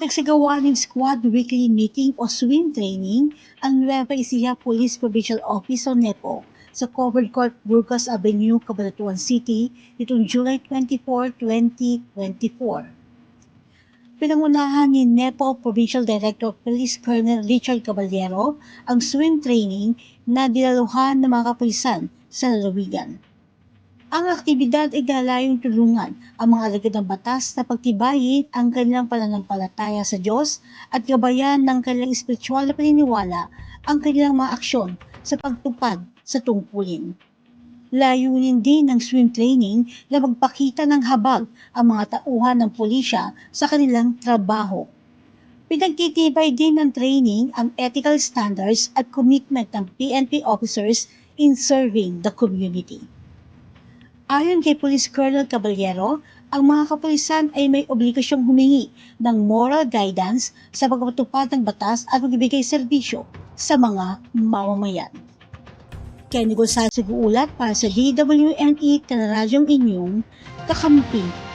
Nagsagawa ng squad weekly meeting o swim training ang Nueva Ecija Police Provincial Office o NEPO sa Covered Court Burgos Avenue, Cabanatuan City nitong July 24, 2024. Pinangunahan ni NEPO Provincial Director Police Colonel Richard Caballero ang swim training na dinaluhan ng mga kapulisan sa lalawigan. Ang aktibidad ay galayong tulungan ang mga alagad ng batas na pagtibayin ang kanilang pananampalataya sa Diyos at gabayan ng kanilang espiritual na paniniwala ang kanilang mga aksyon sa pagtupad sa tungkulin. Layunin din ng swim training na magpakita ng habag ang mga tauhan ng pulisya sa kanilang trabaho. Pinagtitibay din ng training ang ethical standards at commitment ng PNP officers in serving the community. Ayon kay Police Colonel Caballero, ang mga kapulisan ay may obligasyong humingi ng moral guidance sa pagpatupad ng batas at magbibigay serbisyo sa mga mamamayan. Kenny Gonzalez ulat para sa DWNE Teleradyong Inyong, kakampi